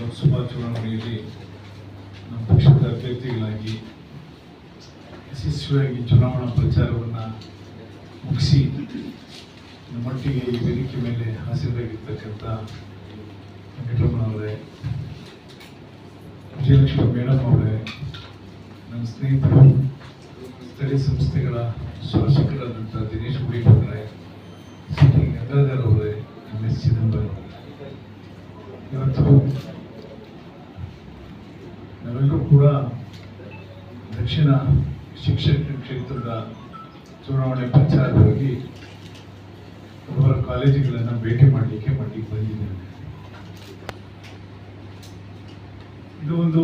ಲೋಕಸಭಾ ಚುನಾವಣೆಯಲ್ಲಿ ನಮ್ಮ ಪಕ್ಷದ ಅಭ್ಯರ್ಥಿಗಳಾಗಿ, ಯಶಸ್ವಿಯಾಗಿ ಚುನಾವಣಾ ಪ್ರಚಾರವನ್ನು ಮುಗಿಸಿ ನಮ್ಮೊಟ್ಟಿಗೆ ಈ ವೇದಿಕೆ ಮೇಲೆ ಹಾಸಿರಾಗಿರ್ತಕ್ಕಂಥ ವೆಂಕಟರಮಣ ಅವರೇ, ವಿಜಯಲಕ್ಷ್ಮಿ ಮೇಡಮ್ ಅವರೇ, ನನ್ನ ಸ್ನೇಹಿತರು, ಸ್ಥಳೀಯ ಸಂಸ್ಥೆಗಳ ಶಾಸಕರಾದಂಥ ದಿನೇಶ್ ಗುಡಿಪಟ್ರೆ ಸಿ ಟಿ ಗಂಗಾಧರ್ ಅವರೇ, ಎಂ ಎಸ್ ಚಿದಂಬರಂ ಇವತ್ತು ನಾವೆಲ್ಲರೂ ಕೂಡ ದಕ್ಷಿಣ ಶಿಕ್ಷಕ ಕ್ಷೇತ್ರದ ಚುನಾವಣೆ ಪ್ರಚಾರವಾಗಿ ಅವರ ಕಾಲೇಜುಗಳನ್ನು ಭೇಟಿ ಮಾಡಲಿಕ್ಕೆ ಮಾಡಲಿಕ್ಕೆ ಬಂದಿದ್ದೇನೆ. ಇದು ಒಂದು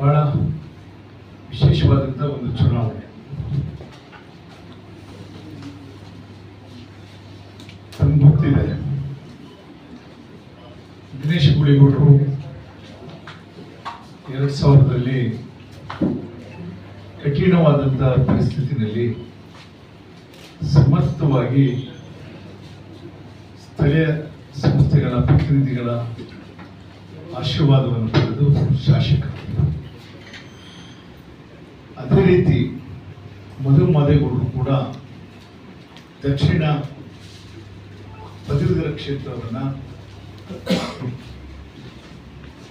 ಬಹಳ ವಿಶೇಷವಾದಂಥ ಒಂದು ಚುನಾವಣೆ. ಗೊತ್ತಿದೆ. ದಿನೇಶ್ ಗುಳಿಗೌಡರು ಎರಡ್ ಸಾವಿರದಲ್ಲಿ ಕಠಿಣವಾದಂತಹ ಪರಿಸ್ಥಿತಿನಲ್ಲಿ ಸಮರ್ಥವಾಗಿ ಸ್ಥಳೀಯ ಸಂಸ್ಥೆಗಳ ಪ್ರತಿನಿಧಿಗಳ ಆಶೀರ್ವಾದವನ್ನು ಪಡೆದು ಶಾಸಕ. ಅದೇ ರೀತಿ ಮಧು ಮಾದೇಗೌಡರು ಕೂಡ ದಕ್ಷಿಣ ಪದವೀಧರ ಕ್ಷೇತ್ರವನ್ನು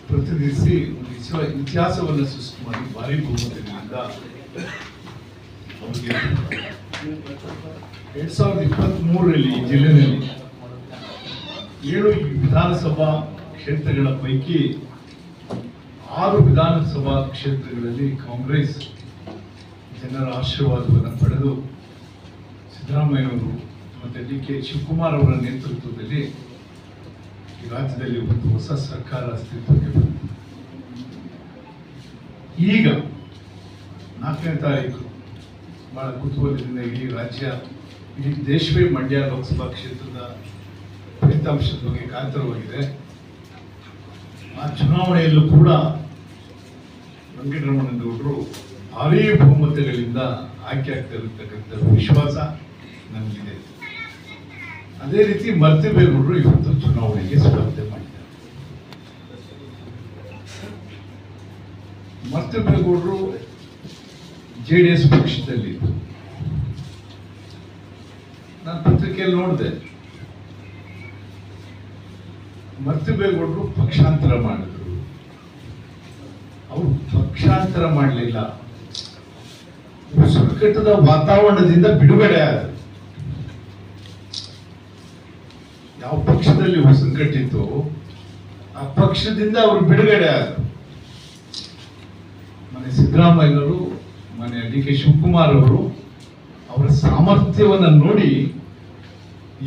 ಪ್ರತಿನಿಧಿಸಿ ಒಂದು ಇತಿಹಾಸ ಇತಿಹಾಸವನ್ನು ಸೃಷ್ಟಿ ಮಾಡಿ, ಭಾರಿ ಬಹುಮತದಿಂದ ಅವರಿಗೆ ಎರಡ್ ಸಾವಿರದ ಇಪ್ಪತ್ತ್ ಮೂರರಲ್ಲಿ ಈ ಜಿಲ್ಲೆಯಲ್ಲಿ ಏಳು ವಿಧಾನಸಭಾ ಕ್ಷೇತ್ರಗಳ ಪೈಕಿ ಆರು ವಿಧಾನಸಭಾ ಕ್ಷೇತ್ರಗಳಲ್ಲಿ ಕಾಂಗ್ರೆಸ್ ಜನರ ಆಶೀರ್ವಾದವನ್ನು ಪಡೆದು ಸಿದ್ದರಾಮಯ್ಯನವರು ಮತ್ತು ಡಿ ಕೆ ಶಿವಕುಮಾರ್ ಅವರ ನೇತೃತ್ವದಲ್ಲಿ ಈ ರಾಜ್ಯದಲ್ಲಿ ಒಂದು ಹೊಸ ಸರ್ಕಾರ ಅಸ್ತಿತ್ವಕ್ಕೆ ಬಂತು ಈಗ ನಾಲ್ಕನೇ ತಾರೀಕು ಬಹಳ ಕುತೂಹಲದಿಂದ ಇಡೀ ರಾಜ್ಯ, ಇಡೀ ದೇಶವೇ ಮಂಡ್ಯ ಲೋಕಸಭಾ ಕ್ಷೇತ್ರದ ಫಲಿತಾಂಶದ ಬಗ್ಗೆ ಕಾತರವಾಗಿದೆ. ಆ ಚುನಾವಣೆಯಲ್ಲೂ ಕೂಡ ವೆಂಕಟರಮಣಗೌಡರು ಭಾರೀ ಬಹುಮತಗಳಿಂದ ಆಯ್ಕೆ ಆಗ್ತಾ ಇರತಕ್ಕಂಥ ವಿಶ್ವಾಸ ನಮಗಿದೆ. ಅದೇ ರೀತಿ ಮರ್ತಿಬೇಗೌಡರು ಇವತ್ತು ಚುನಾವಣೆಗೆ ಸ್ಪರ್ಧೆ ಮಾಡಿದ್ದಾರೆ. ಮರ್ತಿಬೇಗೌಡರು ಜೆ ಡಿ ಎಸ್ ಪಕ್ಷದಲ್ಲಿ ನಾನು ಪತ್ರಿಕೆಯಲ್ಲಿ ನೋಡಿದೆ. ಮರ್ತಿಬೇಗೌಡರು ಪಕ್ಷಾಂತರ ಮಾಡಿದ್ರು. ಅವರು ಪಕ್ಷಾಂತರ ಮಾಡಲಿಲ್ಲ. ಸಂಕಟದ ವಾತಾವರಣದಿಂದ ಬಿಡುಗಡೆ ಆದರು. ಯಾವ ಪಕ್ಷದಲ್ಲಿ ಉಸಿರುಕಟ್ಟಿತ್ತು ಆ ಪಕ್ಷದಿಂದ ಅವರು ಬಿಡುಗಡೆ ಆದರು. ಮನೆ ಮನೆ ಡಿ ಕೆ ಶಿವಕುಮಾರ್ ಅವರು ಅವರ ಸಾಮರ್ಥ್ಯವನ್ನು ನೋಡಿ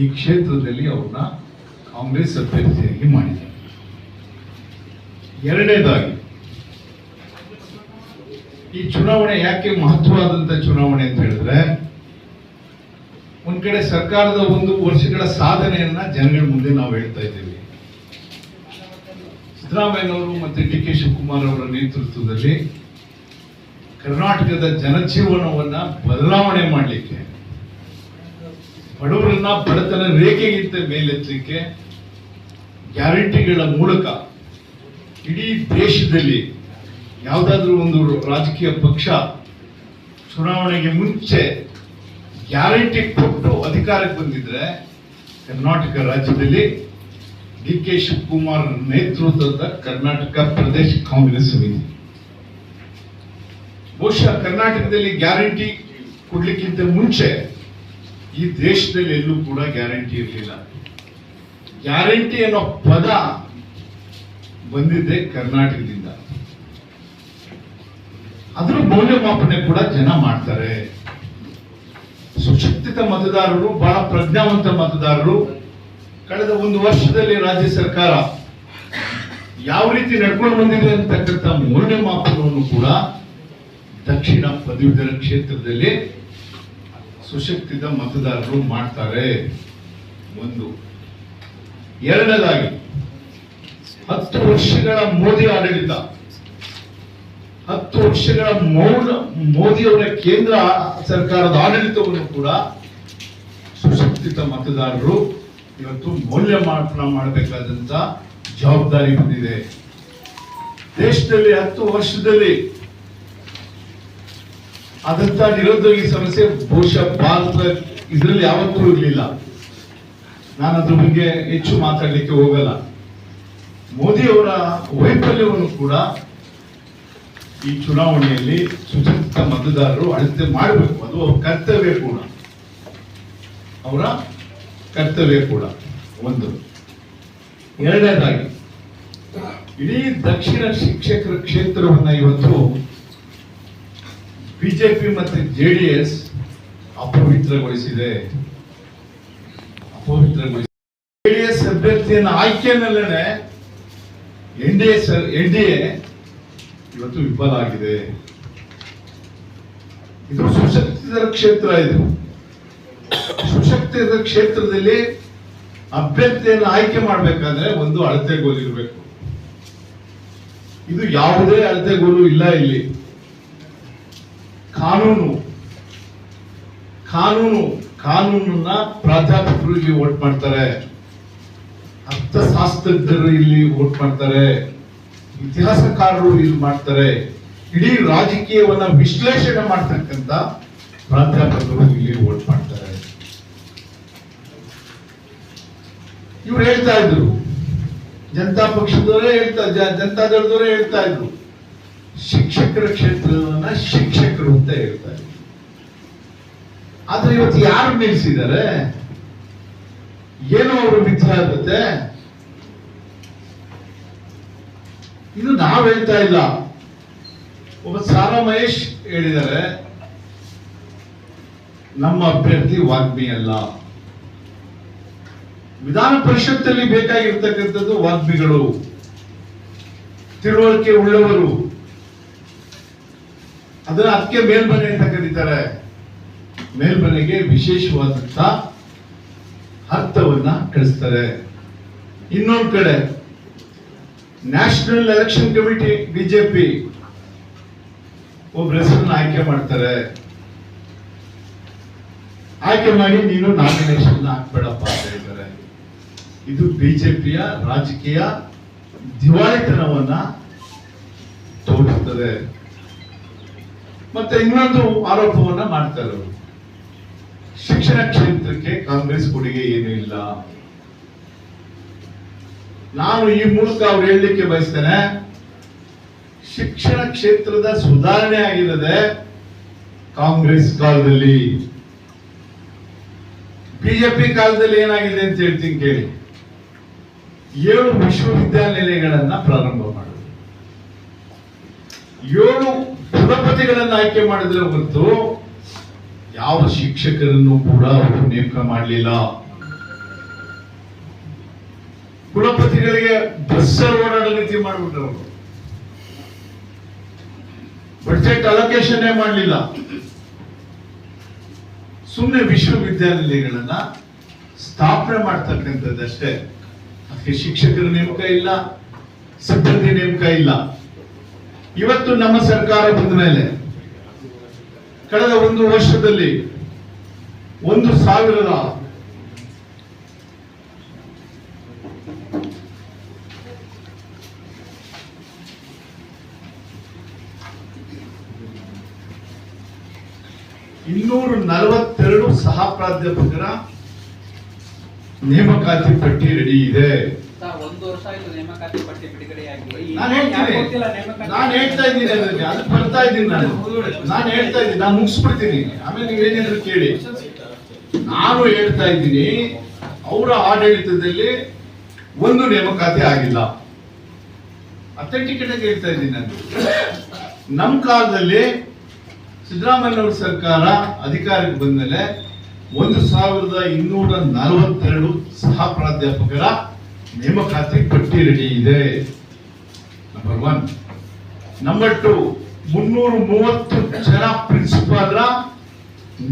ಈ ಕ್ಷೇತ್ರದಲ್ಲಿ ಅವ್ರನ್ನ ಕಾಂಗ್ರೆಸ್ ಅಭ್ಯರ್ಥಿಯಾಗಿ ಮಾಡಿದ್ದಾರೆ. ಎರಡನೇದಾಗಿ, ಈ ಚುನಾವಣೆ ಯಾಕೆ ಮಹತ್ವವಾದಂತ ಚುನಾವಣೆ ಅಂತ ಹೇಳಿದ್ರೆ, ಒಂದ್ ಕಡೆ ಸರ್ಕಾರದ ಒಂದು ವರ್ಷಗಳ ಸಾಧನೆಯನ್ನ ಜನಗಳ ಮುಂದೆ ನಾವು ಹೇಳ್ತಾ ಇದ್ದೇವೆ. ಸಿದ್ದರಾಮಯ್ಯನವರು ಮತ್ತೆ ಡಿ ಕೆ ಶಿವಕುಮಾರ್ ಅವರ ನೇತೃತ್ವದಲ್ಲಿ ಕರ್ನಾಟಕದ ಜನಜೀವನವನ್ನ ಬದಲಾವಣೆ ಮಾಡಲಿಕ್ಕೆ, ಬಡವರನ್ನ ಬಡತನ ರೇಖೆಗಿಂತ ಮೇಲೆತ್ತಲಿಕ್ಕೆ ಗ್ಯಾರಂಟಿಗಳ ಮೂಲಕ ಇಡೀ ದೇಶದಲ್ಲಿ ಯಾವುದಾದ್ರೂ ಒಂದು ರಾಜಕೀಯ ಪಕ್ಷ ಚುನಾವಣೆಗೆ ಮುಂಚೆ ಗ್ಯಾರಂಟಿ ಕೊಟ್ಟು ಅಧಿಕಾರಕ್ಕೆ ಬಂದಿದ್ರೆ ಕರ್ನಾಟಕ ರಾಜ್ಯದಲ್ಲಿ ಡಿ ಕೆ ಶಿವಕುಮಾರ್ ನೇತೃತ್ವದ ಕರ್ನಾಟಕ ಪ್ರದೇಶ ಕಾಂಗ್ರೆಸ್ ಸಮಿತಿ. ಬಹುಶಃ ಕರ್ನಾಟಕದಲ್ಲಿ ಗ್ಯಾರಂಟಿ ಕೊಡ್ಲಿಕ್ಕಿಂತ ಮುಂಚೆ ಈ ದೇಶದಲ್ಲಿ ಎಲ್ಲೂ ಕೂಡ ಗ್ಯಾರಂಟಿ ಇರಲಿಲ್ಲ. ಗ್ಯಾರಂಟಿ ಅನ್ನೋ ಪದ ಬಂದಿದ್ದೆ ಕರ್ನಾಟಕದಿಂದ. ಅದರ ಮೌಲ್ಯಮಾಪನೆ ಕೂಡ ಜನ ಮಾಡ್ತಾರೆ. ಸುಶಿಕ್ಷಿತ ಮತದಾರರು, ಬಹಳ ಪ್ರಜ್ಞಾವಂತ ಮತದಾರರು, ಕಳೆದ ಒಂದು ವರ್ಷದಲ್ಲಿ ರಾಜ್ಯ ಸರ್ಕಾರ ಯಾವ ರೀತಿ ನಡ್ಕೊಂಡು ಬಂದಿದೆ ಅಂತಕ್ಕಂಥ ಮೌಲ್ಯಮಾಪನವನ್ನು ಕೂಡ ದಕ್ಷಿಣ ಪದವೀಧರ ಕ್ಷೇತ್ರದಲ್ಲಿ ಸುಶಕ್ತಿದ ಮತದಾರರು ಮಾಡ್ತಾರೆ. ಒಂದು. ಎರಡನೇದಾಗಿ, ಹತ್ತು ವರ್ಷಗಳ ಮೋದಿ ಆಡಳಿತ. ಹತ್ತು ವರ್ಷಗಳ ಮೌನ, ಮೋದಿಯವರ ಕೇಂದ್ರ ಸರ್ಕಾರದ ಆಡಳಿತವನ್ನು ಕೂಡ ಸುಶಕ್ತಿತ ಮತದಾರರು ಇವತ್ತು ಮೌಲ್ಯಮಾಪನ ಮಾಡಬೇಕಾದಂತ ಜವಾಬ್ದಾರಿ ಬಂದಿದೆ. ದೇಶದಲ್ಲಿ ಹತ್ತು ವರ್ಷದಲ್ಲಿ ಆದಂತ ನಿರುದ್ಯೋಗಿ ಸಮಸ್ಯೆ ಬಹುಶಃ ಭಾರತ ಇದರಲ್ಲಿ ಯಾವತ್ತೂ ಇರಲಿಲ್ಲ. ನಾನು ಅದ್ರ ಬಗ್ಗೆ ಹೆಚ್ಚು ಮಾತಾಡಲಿಕ್ಕೆ ಹೋಗಲ್ಲ. ಮೋದಿ ಅವರ ವೈಫಲ್ಯವನ್ನು ಕೂಡ ಈ ಚುನಾವಣೆಯಲ್ಲಿ ಸುಸಂಸ್ಕೃತ ಮತದಾರರು ಅಳತೆ ಮಾಡಬೇಕು. ಅದು ಅವ್ರ ಕರ್ತವ್ಯ ಕೂಡ. ಅವರ ಕರ್ತವ್ಯ ಕೂಡ. ಒಂದು. ಎರಡನೇದಾಗಿ, ಇಡೀ ದಕ್ಷಿಣ ಶಿಕ್ಷಕರ ಕ್ಷೇತ್ರವನ್ನ ಇವತ್ತು ಬಿಜೆಪಿ ಮತ್ತು ಜೆಡಿಎಸ್ ಅಪವಿತ್ರಗೊಳಿಸಿದೆ. ಅಪವಿತ್ರಗೊಳಿಸಿದೆ. ಜೆಡಿಎಸ್ ಅಭ್ಯರ್ಥಿಯನ್ನು ಆಯ್ಕೆಯಲ್ಲೇ N D A N D ಇವತ್ತು ವಿಫಲ ಆಗಿದೆ. ಇದು ಸುಶಕ್ತಿತರ ಕ್ಷೇತ್ರ ಇದು. ಸುಶಕ್ತಿತರ ಕ್ಷೇತ್ರದಲ್ಲಿ ಅಭ್ಯರ್ಥಿಯನ್ನು ಆಯ್ಕೆ ಮಾಡಬೇಕಾದ್ರೆ ಒಂದು ಅಳತೆ ಇರಬೇಕು. ಇದು ಯಾವುದೇ ಅಳತೆಗೋಲು ಇಲ್ಲ ಇಲ್ಲಿ. ಕಾನೂನು. ಕಾನೂನು, ಕಾನೂನನ್ನ ಪ್ರಾಧ್ಯಾಪಕರು ಇಲ್ಲಿ ಮಾಡ್ತಾರೆ. ಅರ್ಥಶಾಸ್ತ್ರಜ್ಞರು ಇಲ್ಲಿ ವೋಟ್ ಮಾಡ್ತಾರೆ. ಇತಿಹಾಸಕಾರರು ಇಲ್ಲಿ ಮಾಡ್ತಾರೆ. ಇಡೀ ರಾಜಕೀಯವನ್ನ ವಿಶ್ಲೇಷಣೆ ಮಾಡ್ತಕ್ಕಂತ ಪ್ರಾಧ್ಯಾಪಕರು ಇಲ್ಲಿ ವೋಟ್ ಮಾಡ್ತಾರೆ. ಇವ್ರು ಹೇಳ್ತಾ ಇದ್ರು. ಜನತಾ ಪಕ್ಷದವರೇ ಹೇಳ್ತಾ ಜನತಾ ಜನತಾದಳದವರೇ ಹೇಳ್ತಾ ಇದ್ರು. ಶಿಕ್ಷಕರ ಕ್ಷೇತ್ರವನ್ನ ಶಿಕ್ಷಕರು ಅಂತ ಹೇಳ್ತಾರೆ. ಆದ್ರೆ ಇವತ್ತು ಯಾರು ನಿಲ್ಲಿಸಿದ್ದಾರೆ ಏನೋ ಅವರು ಮಿಥ್ಯಾಗತ್ತೆ ಇದು ನಾವ್ ಹೇಳ್ತಾ ಇಲ್ಲ. ಒಬ್ಬ ಸಾರಾ ಮಹೇಶ್ ಹೇಳಿದ್ದಾರೆ, ನಮ್ಮ ಅಭ್ಯರ್ಥಿ ವಾಗ್ಮಿ ಅಲ್ಲ. ವಿಧಾನ ಪರಿಷತ್ತಲ್ಲಿ ಬೇಕಾಗಿರ್ತಕ್ಕಂಥದ್ದು ವಾಗ್ಮಿಗಳು. ತಿಳುವಳಿಕೆ ಉಳ್ಳವರು. ಅದನ್ನ ಅದಕ್ಕೆ ಮೇಲ್ಮನೆ ಅಂತ ಕರೀತಾರೆ. ಮೇಲ್ಮನೆಗೆ ವಿಶೇಷವಾದಂತ ಅರ್ಥವನ್ನ ಕಳಿಸ್ತಾರೆ. ಇನ್ನೊಂದು ಕಡೆ ನ್ಯಾಷನಲ್ ಎಲೆಕ್ಷನ್ ಕಮಿಟಿ ಬಿಜೆಪಿ ಒಬ್ಬ ಹೆಸರನ್ನ ಆಯ್ಕೆ ಮಾಡ್ತಾರೆ. ಆಯ್ಕೆ ಮಾಡಿ ನೀನು ನಾಮಿನೇಷನ್ ಹಾಕ್ಬೇಡಪ್ಪ ಅಂತ ಹೇಳ್ತಾರೆ. ಇದು ಬಿಜೆಪಿಯ ರಾಜಕೀಯ ದಿವಾಳಿತನವನ್ನ ತೋರಿಸ್ತದೆ. ಮತ್ತೆ ಇನ್ನೊಂದು ಆರೋಪವನ್ನ ಮಾಡ್ತಾರೆ ಶಿಕ್ಷಣ ಕ್ಷೇತ್ರಕ್ಕೆ ಕಾಂಗ್ರೆಸ್ ಕೊಡುಗೆ ಏನು ಇಲ್ಲ. ನಾನು ಈ ಮೂಲಕ ಅವ್ರು ಹೇಳಲಿಕ್ಕೆ ಬಯಸ್ತೇನೆ, ಶಿಕ್ಷಣ ಕ್ಷೇತ್ರದ ಸುಧಾರಣೆ ಆಗಿರದೆ ಕಾಂಗ್ರೆಸ್ ಕಾಲದಲ್ಲಿ, ಬಿಜೆಪಿ ಕಾಲದಲ್ಲಿ ಏನಾಗಿದೆ ಅಂತ ಹೇಳ್ತೀನಿ ಕೇಳಿ. ಏಳು ವಿಶ್ವವಿದ್ಯಾನಿಲಯಗಳನ್ನ ಪ್ರಾರಂಭ ಮಾಡೋದು. ಏಳು ಕುಲಪತಿಗಳನ್ನ ಆಯ್ಕೆ ಮಾಡಿದ್ರೆ ಹೊರತು ಯಾವ ಶಿಕ್ಷಕರನ್ನು ಕೂಡ ಅವರು ನೇಮಕ ಮಾಡಲಿಲ್ಲ. ಕುಲಪತಿಗಳಿಗೆ ಬಸ್ಸಲ್ಲಿ ಓಡಾಡೋ ರೀತಿ ಮಾಡ್ಬಿಟ್ರು ಬಡ್ಜೆಟ್ ಅಲೋಕೇಶನ್ ಮಾಡಲಿಲ್ಲ. ಸುಮ್ಮನೆ ವಿಶ್ವವಿದ್ಯಾನಿಲಯಗಳನ್ನ ಸ್ಥಾಪನೆ ಮಾಡ್ತಕ್ಕಂಥದ್ದಷ್ಟೇ. ಅದಕ್ಕೆ ಶಿಕ್ಷಕರ ನೇಮಕ ಇಲ್ಲ, ಸಿಬ್ಬಂದಿ ನೇಮಕ ಇಲ್ಲ. ಇವತ್ತು ನಮ್ಮ ಸರ್ಕಾರ ಬಂದ ಮೇಲೆ ಕಳೆದ ಒಂದು ವರ್ಷದಲ್ಲಿ ಒಂದು ಸಾವಿರದ ಇನ್ನೂರ ನಲವತ್ತೆರಡು ಸಹ ಪ್ರಾಧ್ಯಾಪಕರ ನೇಮಕಾತಿ ಪಟ್ಟಿ ರೆಡಿ ಇದೆ. ಒಂದು ವರ್ಷ ಆಯ್ತು ನೇಮಕಾತಿ ನಾನು ಹೇಳ್ತಾ ಇದ್ದೀನಿ ಅದಕ್ಕೆ ಬರ್ತಾ ಇದ್ದೀನಿ ನಾನು. ನಾನು ಹೇಳ್ತಾ ಇದ್ದೀನಿ. ನಾನು ಮುಗಿಸ್ಬಿಡ್ತೀನಿ. ಆಮೇಲೆ ನೀವು ಏನೇನಾದ್ರು ಕೇಳಿ. ನಾನು ಹೇಳ್ತಾ ಇದ್ದೀನಿ ಅವರ ಆಡಳಿತದಲ್ಲಿ ಒಂದು ನೇಮಕಾತಿ ಆಗಿಲ್ಲ. ಅಥೆಂಟಿಕೇಟ್ ಆಗಿ ಹೇಳ್ತಾ ಇದ್ದೀನಿ ನಾನು. ನಮ್ಮ ಕಾಲದಲ್ಲಿ ಸಿದ್ದರಾಮಯ್ಯ ಸರ್ಕಾರ ಅಧಿಕಾರಕ್ಕೆ ಬಂದ್ಮೇಲೆ ಒಂದು ಸಾವಿರದ ಇನ್ನೂರ ನಲವತ್ತೆರಡು ಸಹ ಪ್ರಾಧ್ಯಾಪಕರ ನೇಮಕಾತಿ ರೆಡಿ ಇದೆ. ನಂಬರ್ ಒನ್ ನಂಬರ್ ಟು ಮುನ್ನೂರ ಮೂವತ್ತು ಜನ ಪ್ರಿನ್ಸಿಪಾಲ್ರ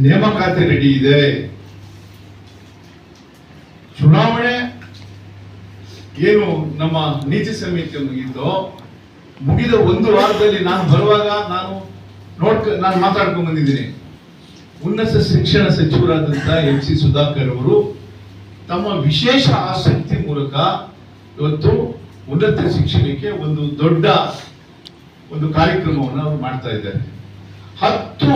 ನೇಮಕಾತಿ ರೆಡಿ ಇದೆ. ಚುನಾವಣೆ ಏನು ನಮ್ಮ ನೀತಿ ಸಮಿತಿ ಮುಗಿದ್ದು ಮುಗಿದ ಒಂದು ವಾರದಲ್ಲಿ ನಾನು ಬರುವಾಗ ನಾನು ನೋಡ್ಕ, ನಾನು ಮಾತಾಡ್ಕೊಂಡು ಬಂದಿದ್ದೀನಿ. ಉನ್ನತ ಶಿಕ್ಷಣ ಸಚಿವರಾದಂತಹ ಎಂ ಸಿ ಸುಧಾಕರ್ ಅವರು ತಮ್ಮ ವಿಶೇಷ ಆಸಕ್ತಿ ಮೂಲಕ ಇವತ್ತು ಉನ್ನತ ಶಿಕ್ಷಣಕ್ಕೆ ಒಂದು ದೊಡ್ಡ ಒಂದು ಕಾರ್ಯಕ್ರಮವನ್ನು ಅವರು ಮಾಡ್ತಾ ಇದ್ದಾರೆ. ಹತ್ತು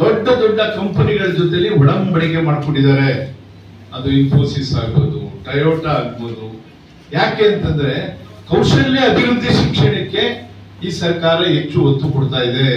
ದೊಡ್ಡ ದೊಡ್ಡ ಕಂಪನಿಗಳ ಜೊತೆಲಿ ಒಡಂಬಡಿಕೆ ಮಾಡಿಕೊಂಡಿದ್ದಾರೆ ಅದು ಇನ್ಫೋಸಿಸ್ ಆಗ್ಬೋದು ಟಯೋಟಾ ಆಗ್ಬೋದು. ಯಾಕೆ ಅಂತಂದ್ರೆ ಕೌಶಲ್ಯ ಅಭಿವೃದ್ಧಿ ಶಿಕ್ಷಣಕ್ಕೆ ಈ ಸರ್ಕಾರ ಹೆಚ್ಚು ಒತ್ತು ಕೊಡ್ತಾ ಇದೆ.